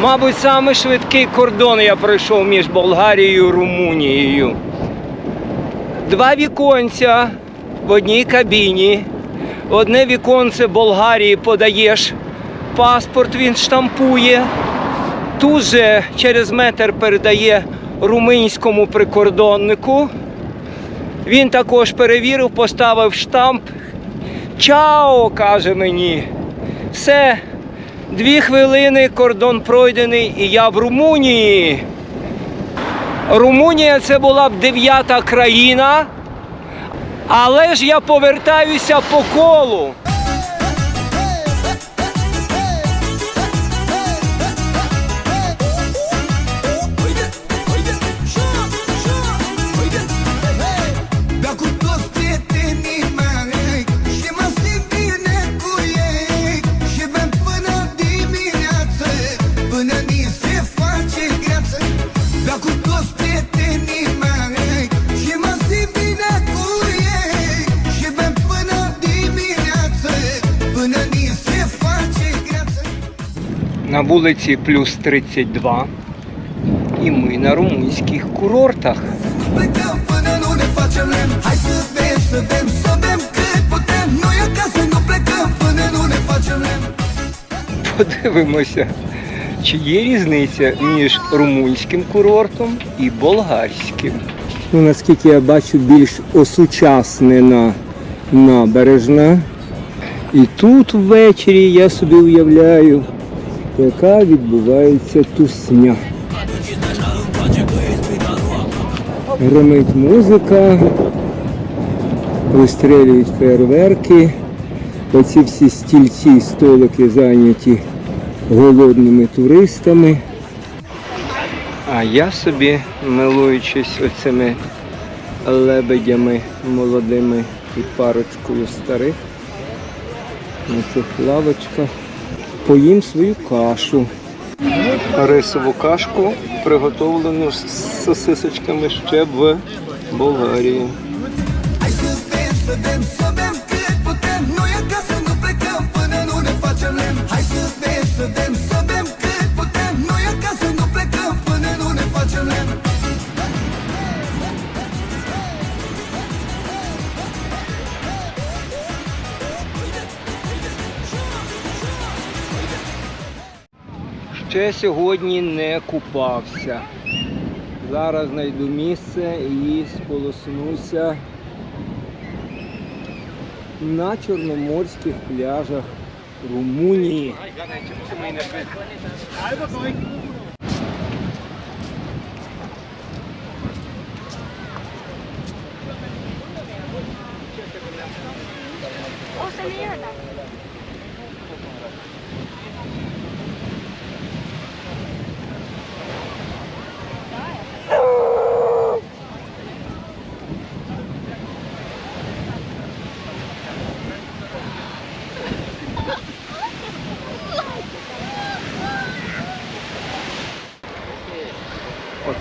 Мабуть, саме швидкий кордон я пройшов між Болгарією і Румунією. Два віконця в одній кабіні. Одне віконце Болгарії подаєш паспорт, він штампує. Тут же через метр передає румунському прикордоннику. Він також перевірив, поставив штамп. Чао, каже мені. Все, дві хвилини, кордон пройдений, і я в Румунії. Румунія це була б дев'ята країна, але ж я повертаюся по колу. На вулиці плюс 32. І ми на румунських курортах. Подивимося, чи є різниця між румунським курортом і болгарським. Ну, наскільки я бачу, більш осучаснена набережна. І тут ввечері я собі уявляю, яка відбувається тусня. Гримить музика, вистрілюють фейерверки. Оці всі стільці і столики зайняті голодними туристами. А я собі, милуючись оцими лебедями молодими і парочкою старих, на цих лавочках, поїм свою кашу. Рисову кашку, приготовлену з сосисочками ще в Болгарії. Ще сьогодні не купався. Зараз знайду місце і сполоснуся на чорноморських пляжах Румунії.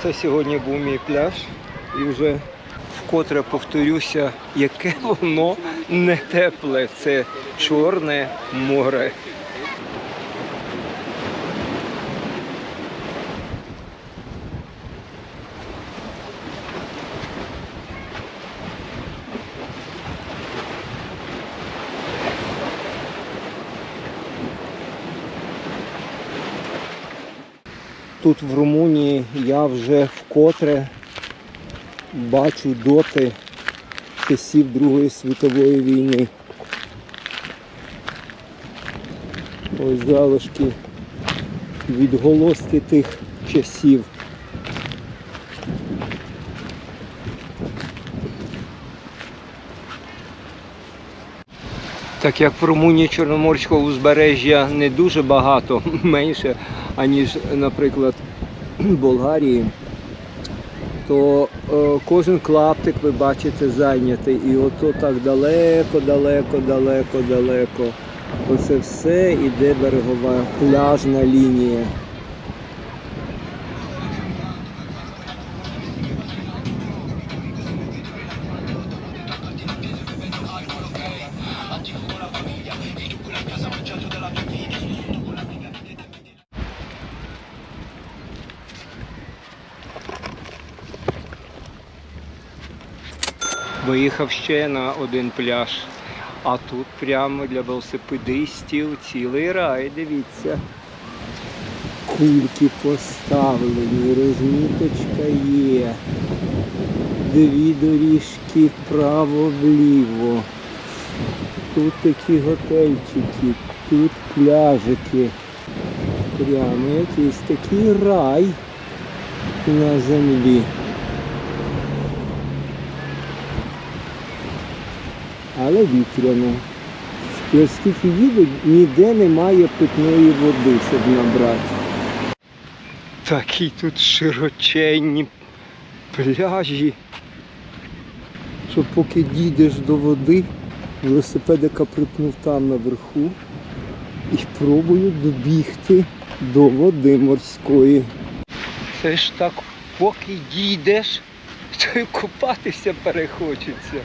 Оце сьогодні був мій пляж. І вже вкотре повторюся, яке воно не тепле. Це Чорне море. Тут в Румунії я вже вкотре бачу доти часів Другої світової війни. Ось залишки відголоски тих часів. Так як в Румунії Чорноморського узбережжя не дуже багато, менше, аніж, наприклад, Болгарії, то е, кожен клаптик ви бачите зайнятий. І ото так далеко, далеко, далеко, далеко. Оце все іде берегова пляжна лінія. Виїхав ще на один пляж. А тут прямо для велосипедистів цілий рай, дивіться. Кульки поставлені, розміточка є. Дві доріжки вправо-вліво. Тут такі готельчики, тут пляжики. Прямо якийсь такий рай на землі. Але вітряно. І оскільки їду, ніде немає питної води, щоб набрати. Такі тут широченні пляжі. Що поки дійдеш до води, велосипедика припнув там наверху і пробую добігти до води морської. Це ж так, поки дійдеш, то й купатися перехочеться.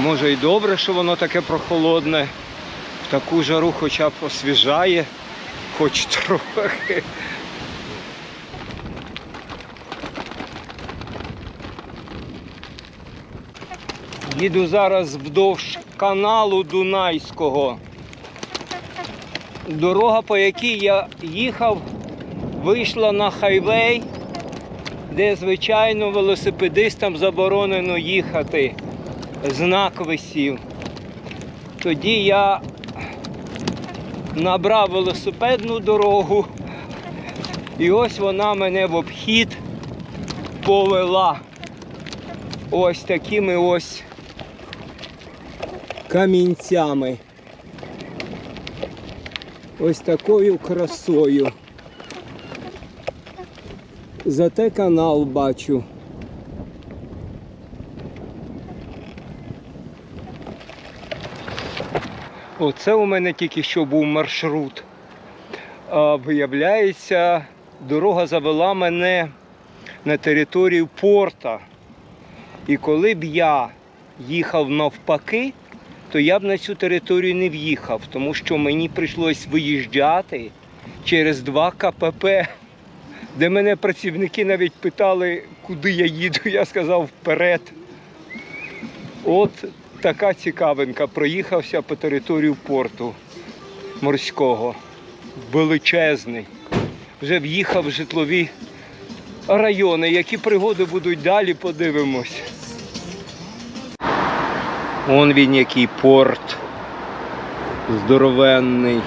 Може і добре, що воно таке прохолодне. В таку жару хоча б освіжає, хоч трохи. Їду зараз вдовж каналу Дунайського. Дорога, по якій я їхав, вийшла на хайвей, де, звичайно, велосипедистам заборонено їхати знак висів. Тоді я набрав велосипедну дорогу, і ось вона мене в обхід повела. Ось такими ось камінцями. Ось такою красою. Зате канал бачу. Оце у мене тільки що був маршрут. А, виявляється, дорога завела мене на територію порта. І коли б я їхав навпаки, то я б на цю територію не в'їхав, тому що мені прийшлось виїжджати через два КПП, де мене працівники навіть питали, куди я їду. Я сказав вперед. От така цікавинка. Проїхався по територію порту морського. Величезний. Вже в'їхав в житлові райони. Які пригоди будуть далі, подивимось. Он він який порт. Здоровенний.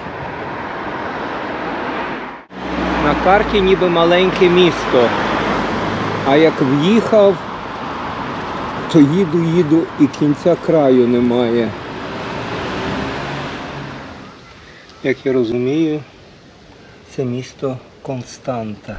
На карті ніби маленьке місто. А як в'їхав, то їду, їду і кінця краю немає. Як я розумію, це місто Константа.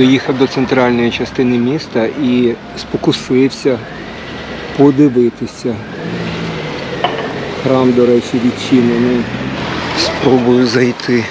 доїхав до центральної частини міста і спокусився подивитися. Храм, до речі, відчинений. Спробую зайти.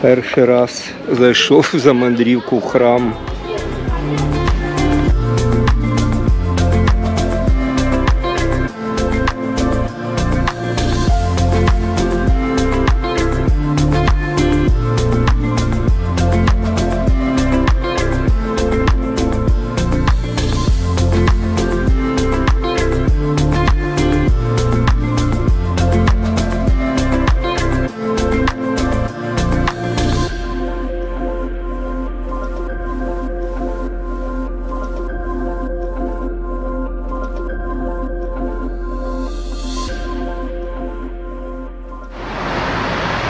Перший раз зайшов за мандрівку в храм.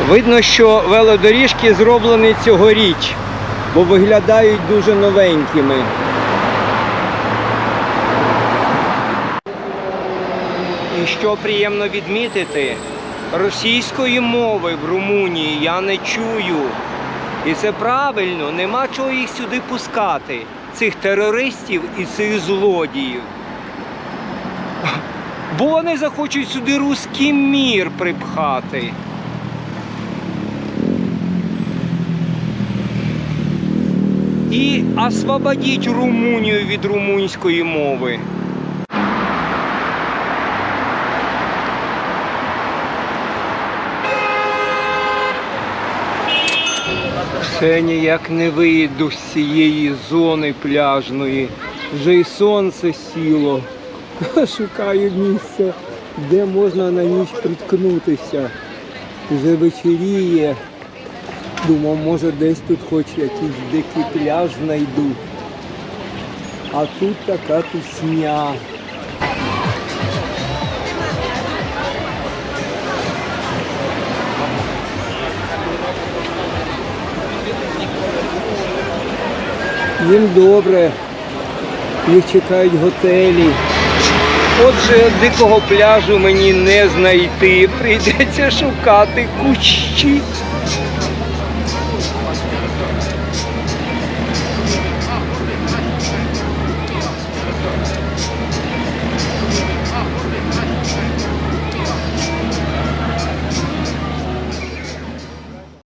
Видно, що велодоріжки зроблені цьогоріч, бо виглядають дуже новенькими. І що приємно відмітити, російської мови в Румунії я не чую. І це правильно, нема чого їх сюди пускати, цих терористів і цих злодіїв. Бо вони захочуть сюди руський мір припхати. І освободіть Румунію від румунської мови. Все ніяк не вийду з цієї зони пляжної. Вже й сонце сіло. Шукаю місце, де можна на ніч приткнутися. Вже вечеріє. Думав, може десь тут хоч якийсь дикий пляж знайду. А тут така тусня. Їм добре, їх чекають готелі. Отже, дикого пляжу мені не знайти. Прийдеться шукати кущі.